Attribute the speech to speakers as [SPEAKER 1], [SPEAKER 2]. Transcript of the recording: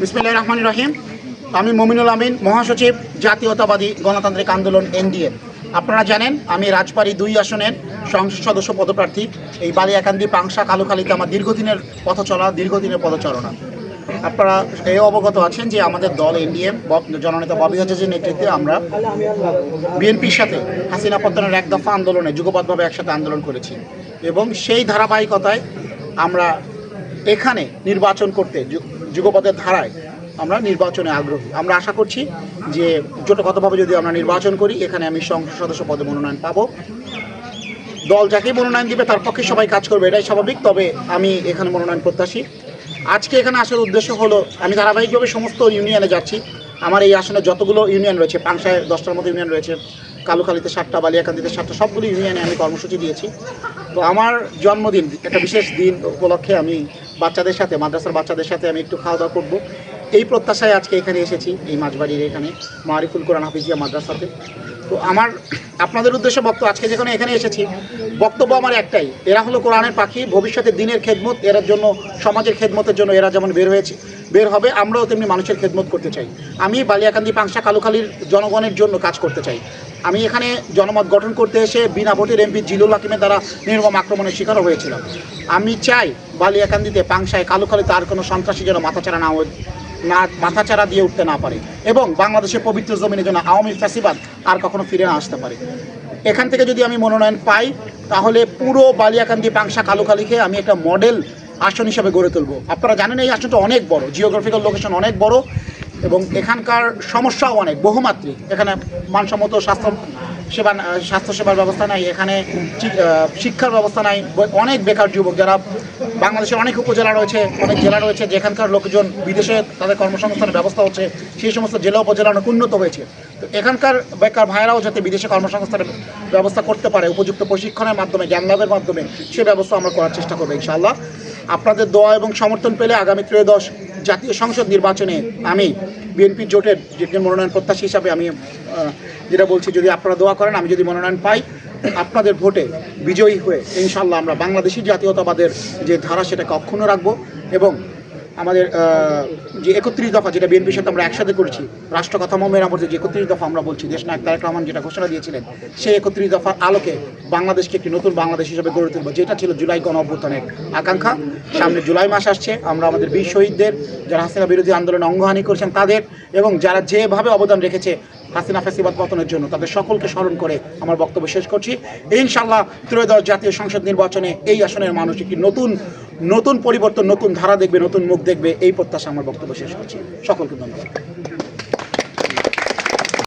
[SPEAKER 1] বিসমিল্লাহির রহমান রহিম। আমি মমিনুল আমিন, মহাসচিব, জাতীয়তাবাদী গণতান্ত্রিক আন্দোলন, এনডিএ। আপনারা জানেন, আমি রাজবাড়ী দুই আসনের সংসদ সদস্য পদপ্রার্থী। এই বালিয়াকান্দি, পাংশা, কালুখালীতে আমার দীর্ঘদিনের পথ চলা দীর্ঘদিনের পদচারণা। আপনারা এই অবগত আছেন যে আমাদের দল এনডিএম জননেতা ববি হাজাজের নেতৃত্বে আমরা বিএনপির সাথে হাসিনা পত্তনের এক দফা আন্দোলনে যুগপথভাবে একসাথে আন্দোলন করেছি। এবং সেই ধারাবাহিকতায় আমরা এখানে নির্বাচন করতে যুগপথের ধারায় আমরা নির্বাচনে আগ্রহী। আমরা আশা করছি যে জোটগতভাবে যদি আমরা নির্বাচন করি, এখানে আমি সংসদ সদস্য পদে মনোনয়ন পাবো। দল যাকেই মনোনয়ন দিবে, তার পক্ষে সবাই কাজ করবে, এটাই স্বাভাবিক। তবে আমি এখানে মনোনয়ন প্রত্যাশী। আজকে এখানে আসার উদ্দেশ্য হলো, আমি ধারাবাহিকভাবে সমস্ত ইউনিয়নে যাচ্ছি। আমার এই আসনে যতগুলো ইউনিয়ন রয়েছে, পাংশায় দশটার মতো ইউনিয়ন রয়েছে, কালুখালীতে সাতটা, বালিয়াকান্দিতে সাতটা, সবগুলো ইউনিয়নে আমি কর্মসূচি দিয়েছি। তো আমার জন্মদিন, একটা বিশেষ দিন উপলক্ষে আমি বাচ্চাদের সাথে, মাদ্রাসার বাচ্চাদের সাথে আমি একটু খাওয়া দাওয়া করব। এই প্রত্যাশায় আজকে এখানে এসেছি, এই মাঝবাড়ির এখানে, মারিফুল কোরআন হাফিজিয়া মাদ্রাসাতে। তো আমার, আপনাদের উদ্দেশ্যে বক্তব্য আজকে যেখানে এখানে এসেছি, বক্তব্য আমার একটাই, এরা হলো কোরআনের পাখি ভবিষ্যতে দিনের খেদমত এর জন্য, সমাজের খেদমতের জন্য এরা যেমন বের হয়েছে, বের হবে, আমরাও তেমনি মানুষের খেদমত করতে চাই। আমি বালিয়াকান্দি পাংশা কালুখালীর জনগণের জন্য কাজ করতে চাই। আমি এখানে জনমত গঠন করতে এসে বিনা ভোটের এমপি জিলুল হাকিমের দ্বারা নির্মম আক্রমণের শিকারও হয়েছিলাম আমি চাই বালিয়াকান্দিতে পাংশায় কালুখালীতে তার কোনো সন্ত্রাসী যেন মাথাচাড়া না না মাথাচাড়া দিয়ে উঠতে না পারে এবং বাংলাদেশের পবিত্র জমিনের জন্য আওয়ামী ফ্যাসিবাদ আর কখনো ফিরে না আসতে পারে। এখান থেকে যদি আমি মনোনয়ন পাই, তাহলে পুরো বালিয়াকান্দি, পাংশা, কালুখালীকে আমি একটা মডেল আসন হিসাবে গড়ে তুলব। আপনারা জানেন এই আসনটা অনেক বড় জিওগ্রাফিক্যাল লোকেশন অনেক বড়। এবং এখানকার সমস্যাও অনেক, বহুমাত্রিক। এখানে মানসম্মত স্বাস্থ্য সেবা স্বাস্থ্যসেবার ব্যবস্থা নাই, এখানে শিক্ষার ব্যবস্থা নাই অনেক বেকার যুবক যারা বাংলাদেশের অনেক উপজেলা রয়েছে, অনেক জেলা রয়েছে, যেখানকার লোকজন বিদেশে তাদের কর্মসংস্থানের ব্যবস্থা হচ্ছে, সেই সমস্ত জেলা উপজেলা অনেক উন্নত হয়েছে। তো এখানকার বেকার ভাইয়েরাও যাতে বিদেশে কর্মসংস্থানের ব্যবস্থা করতে পারে, উপযুক্ত প্রশিক্ষণের মাধ্যমে জ্ঞান লাভের মাধ্যমে, সে ব্যবস্থা আমরা করার চেষ্টা করব, ইনশাআল্লাহ। আপনাদের দোয়া এবং সমর্থন পেলে আগামী ত্রয়োদশ জাতীয় সংসদ নির্বাচনে আমি বিএনপি জোটের যে মনোনয়ন প্রত্যাশী হিসাবে আমি যেটা বলছি, যদি আপনারা দোয়া করেন, আমি যদি মনোনয়ন পাই, আপনাদের ভোটে বিজয়ী হয়ে ইনশাল্লাহ আমরা বাংলাদেশি জাতীয়তাবাদের যে ধারা, সেটাকে অক্ষুণ্ণ রাখব এবং আমাদের যে একত্রিশ দফা যেটা বিএনপির সাথে আমরা একসাথে করেছি রাষ্ট্র কথা মেরামতে যে একত্রিশ দফা আমরা বলছি, দেশ নায়ক তারেক রহমান যেটা ঘোষণা দিয়েছিলেন, সেই একত্রিশ দফার আলোকে বাংলাদেশকে একটি নতুন বাংলাদেশ হিসেবে গড়ে তুলবো। যেটা ছিল জুলাই গণ অভ্যুত্থানের আকাঙ্ক্ষা। সামনে জুলাই মাস আসছে, আমরা আমাদের বীর শহীদদের, যারা হাসিনা বিরোধী আন্দোলনে অঙ্গহানি করেছেন তাদের এবং যারা যেভাবে অবদান রেখেছে হাসিনা ফেসিবাদ পতনের জন্য, তাদের সকলকে স্মরণ করে আমার বক্তব্য শেষ করছি। ইনশাল্লাহ ত্রয়োদশ জাতীয় সংসদ নির্বাচনে এই আসনের মানুষ একটি নতুন নতুন পরিবর্তন, নতুন ধারা দেখবে, নতুন মুখ দেখবে, এই প্রত্যাশা আমার বক্তব্য শেষ করছি। সকলকে ধন্যবাদ।